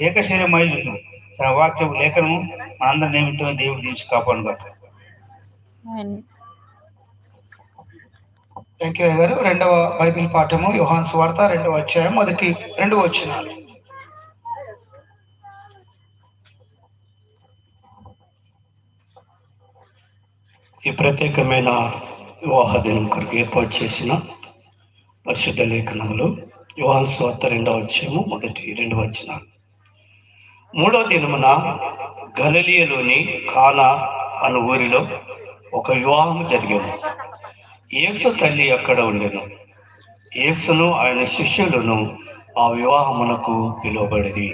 ఏకశరీరమై ఉన్నాం తన వాక్యం లేఖనము మనందరం నిమిత్తమే దేవుడు దీవించి కాపాడు కాక థ్యాంక్ యూ గారు రెండవ బైబిల్ పాఠము యోహాన్ స్వార్త రెండవ అధ్యాయం మొదటి రెండు వచ్చినాలు ఈ ప్రత్యేకమైన వివాహ దినం కొరకు ఏర్పాటు చేసిన పరిశుద్ధ లేఖనములు యువాన్ స్వార్త రెండవ అధ్యాయము మొదటి రెండు వచ్చిన మూడవ దినమున గలలియలోని కానా అను ఊరిలో ఒక వివాహం జరిగింది యేసు తల్లి అక్కడ ఉండెను. యేసును ఆయన శిష్యులను ఆ వివాహమునకు పిలువబడిది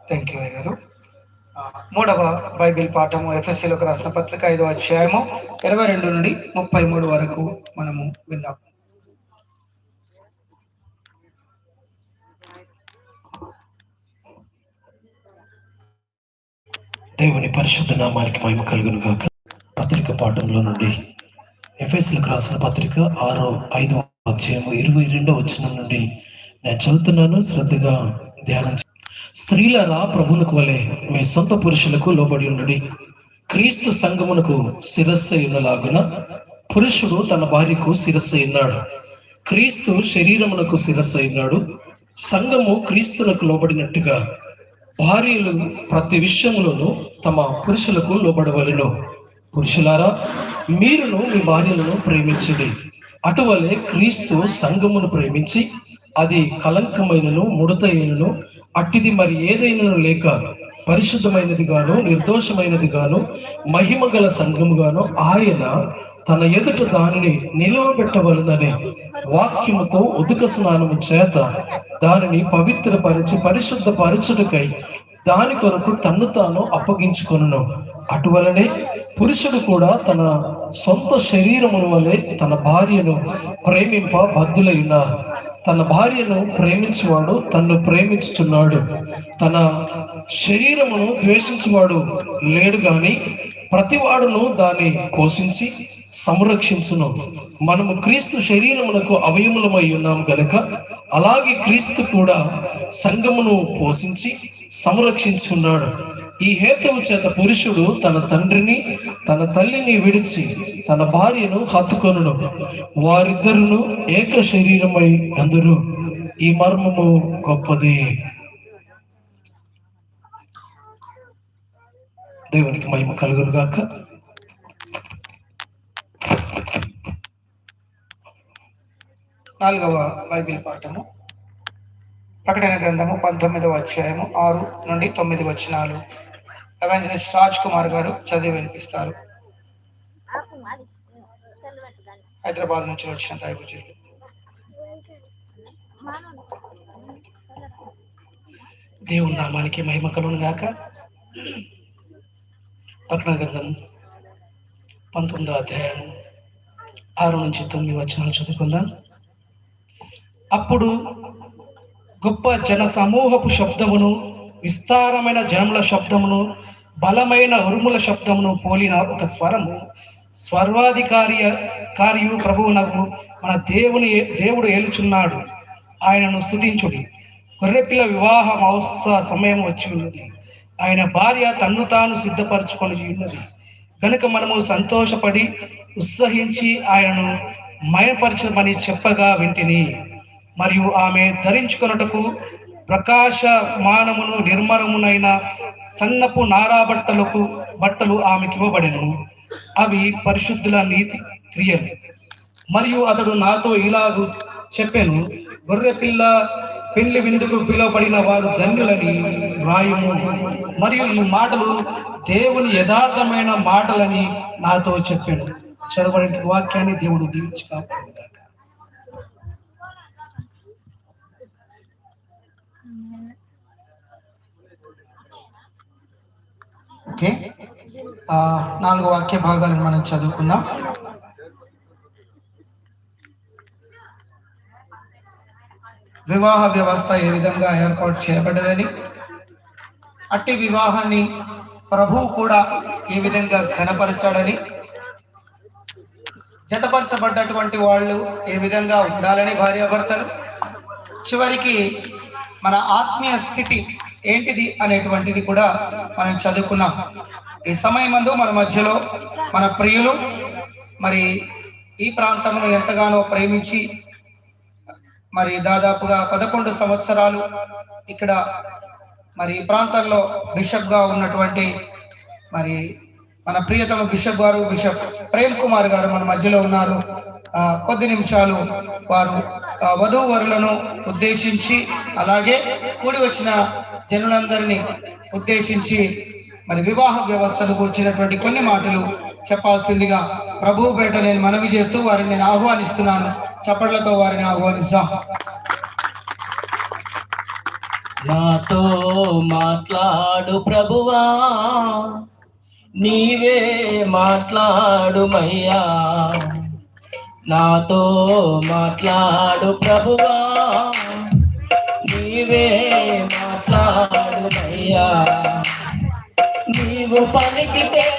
థ్యాంక్ యూ గారు మూడవ బైబిల్ పాఠము ఎఫ్ఎస్సీలోకి రాసిన పత్రిక ఐదవ అధ్యాయము ఇరవై రెండు నుండి ముప్పై మూడు వరకు మనము విందాం. దేవుని పరిశుద్ధ నామానికి మహిమ కలుగును గాక. పత్రిక పాఠంలో నుండి ఎఫ్ఎస్లకు రాసిన పత్రిక ఆరో ఐదో అధ్యాయము ఇరవై రెండో వచనం నుండి నేను చదువుతున్నాను. శ్రద్ధగా ధ్యానం స్త్రీలరా ప్రభునకు వలె మీ సొంత పురుషులకు లోబడి ఉండడి. క్రీస్తు సంగమునకు శిరస్సు ఉన్నలాగున పురుషుడు తన భార్యకు శిరస్సు ఉన్నాడు క్రీస్తు శరీరమునకు శిరస్సు ఉన్నాడు సంఘము క్రీస్తునకు లోబడినట్టుగా భార్యలు ప్రతి విషయంలోనూ తమ పురుషులకు లోబడవలను. పురుషులారా మీరును మీ భార్యలను ప్రేమించండి. అటువలే క్రీస్తు సంఘమును ప్రేమించి అది కలంకమైనను ముడతైనను అట్టిది మరి ఏదైనను లేక పరిశుద్ధమైనది గాను నిర్దోషమైనది గాను మహిమ గల సంఘము గాను ఆయన తన ఎదుట దానిని నిలవబెట్టవలననే వాక్యముతో ఉదుక స్నానము చేత దానిని పవిత్రపరిచి పరిశుద్ధ పరచుటకై దాని కొరకు తన్ను తాను అప్పగించుకొనును. అటువలనే పురుషుడు కూడా తన సొంత శరీరముల వలె తన భార్యను ప్రేమింప బద్దులై ఉన్నారు తన భార్యను ప్రేమించువాడు తన్ను ప్రేమించుచున్నాడు. తన శరీరమును ద్వేషించువాడు లేడు కానీ ప్రతివాడును దాన్ని పోషించి సంరక్షించును. మనము క్రీస్తు శరీరమునకు అవయములమై ఉన్నాం గనుక అలాగే క్రీస్తు కూడా సంఘమును పోషించి సంరక్షించున్నాడు. ఈ హేతువు చేత పురుషుడు తన తండ్రిని తన తల్లిని విడిచి తన భార్యను హత్తుకొనును. వారిద్దరును ఏక శరీరమై అందరు. ఈ మర్మము గొప్పది. దేవునికి మహిమ కలుగును గాక నాలుగవ బైబిల్ పాఠము. ప్రకటన గ్రంథము పంతొమ్మిదవ అధ్యాయము ఆరు నుండి తొమ్మిది వచనాలు. ఎవాంజలిస్ట్ రాజ్ కుమార్ గారు చదివి వినిపిస్తారు. హైదరాబాద్ నుంచి వచ్చిన దైవజులు దేవుని నామానికి మహిమ కలుగును గాక ప్రకటన గ్రంథం పంతొమ్మిదో అధ్యాయం ఆరు నుంచి తొమ్మిది వచనాలు చదువుకుందాం. అప్పుడు గొప్ప జన సమూహపు శబ్దమును విస్తారమైన జనముల శబ్దమును బలమైన ఉరుముల శబ్దమును పోలిన ఒక స్వరము. స్వర్వాధికారి కార్యు ప్రభువునకు మన దేవుని దేవుడు ఏలుచున్నాడు. ఆయనను స్తుతించుడి. గొర్రెపిల్ల వివాహ మహోత్సవ సమయం వచ్చి ఉన్నది. ఆయన భార్య తన్ను తాను సిద్ధపరచుకొని ఉన్నది. కనుక మనము సంతోషపడి ఉత్సహించి ఆయనను మయపరచమని చెప్పగా వింటిని. మరియు ఆమె ధరించుకొనుటకు ప్రకాశమానమును నిర్మలమునైన సన్నపు నారా బట్టలకు బట్టలు ఆమెకి ఇవ్వబడెను. అవి పరిశుద్ధుల నీతి క్రియలు. మరియు అతడు నాతో ఇలాగూ చెప్పాను గొర్రెపిల్ల పెళ్ళి విందుకు పిలువబడిన వారు ధన్యులని వ్రాయము. మరియు ఈ మాటలు దేవుని యథార్థమైన మాటలని నాతో చెప్పాడు. చదవబడిన వాక్యాన్ని దేవుడు దీవించి కాపాడుగాక. ఓకే. నాలుగు వాక్య భాగాలను మనం చదువుకుందాం. వివాహ వ్యవస్థ ఏ విధంగా ఏర్పాటు చేయబడ్డదని అట్టి వివాహాన్ని ప్రభువు కూడా ఏ విధంగా ఘనపరచాడని జతపరచబడ్డటువంటి వాళ్ళు ఏ విధంగా ఉండాలని భార్యాభర్తలు చివరికి మన ఆత్మీయ స్థితి ఏంటిది అనేటువంటిది కూడా మనం చదువుకున్నాం. ఈ సమయమందు మన మధ్యలో మన ప్రియులు మరి ఈ ప్రాంతంలో ఎంతగానో ప్రేమించి మరి దాదాపుగా పదకొండు సంవత్సరాలు ఇక్కడ మరి ఈ ప్రాంతంలో బిషప్గా ఉన్నటువంటి మరి మన ప్రియతమ బిషప్ గారు బిషప్ ప్రేమ్ కుమార్ గారు మన మధ్యలో ఉన్నారు. ఆ, కొద్ది నిమిషాలు వారు వధూవరులను ఉద్దేశించి అలాగే కూడి వచ్చిన జనులందరినీ ఉద్దేశించి మరి వివాహ వ్యవస్థను కూర్చున్నటువంటి కొన్ని మాటలు చెప్పాల్సిందిగా ప్రభువు పేట నేను మనవి చేస్తూ వారిని నేను ఆహ్వానిస్తున్నాను. చప్పట్లతో వారిని ఆహ్వానిస్తా. నాతో మాట్లాడు ప్రభువా. నీవే మాట్లాడుమయ్యా నాతో మాట్లాడు ప్రభువా. నీవే మాట్లాడుమయ్యా నీవు పలికితే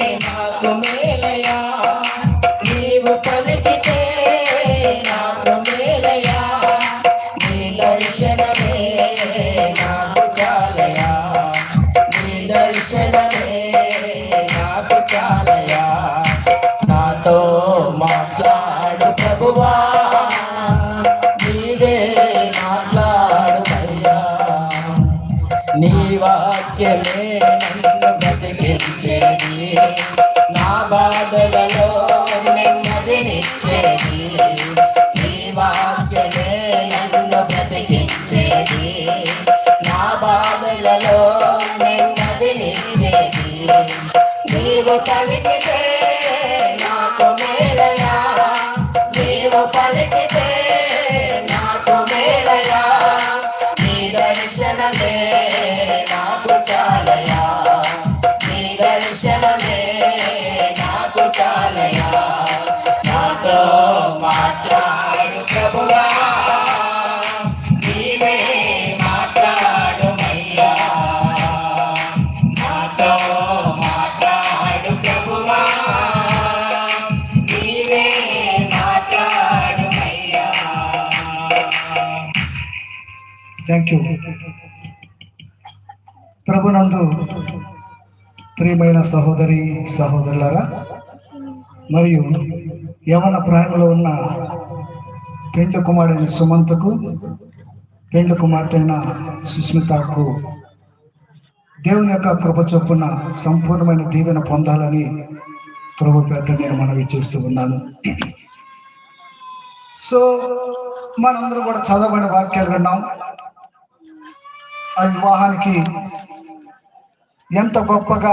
నాకు మేలయా? నీవు పలికితే నాకు మేలయా? నీ దర్శనమే నాకు చాలయా? నీ దర్శనమే బ్రతికించేది నా బాధలలో నెమ్మదినిచ్చేది నీ వాక్యమే నన్ను బ్రతికించేది. నా బాధలలో నెమ్మదినిచ్చేది నీవు పలికితే నాకు మేలయా? నీవు పలికితే నాకు మేలయా? నీ దర్శనమే నాకు చాలయా? దర్శనమే నాకు చాలయా? నాతో మాట్లాడు ప్రభువా. నీవే మాట్లాడుమయ్యా. నాతో మాట్లాడు ప్రభువా. నీవే మాట్లాడుమయ్యా. థ్యాంక్ యూ ప్రభునందు ప్రియమైన సహోదరి సహోదరులారా మరియు యవన ప్రాయంలో ఉన్న పెండ్లి కుమారుడైన సుమంతకు పెండ్లి కుమార్తె అయిన సుస్మితకు దేవుని యొక్క కృప చొప్పున సంపూర్ణమైన దీవెన పొందాలని ప్రభు పేట నేను మనవి చేస్తూ ఉన్నాను. సో మనందరూ కూడా చదవబడిన వాక్యాలు విన్నాం. ఆ వివాహానికి ఎంత గొప్పగా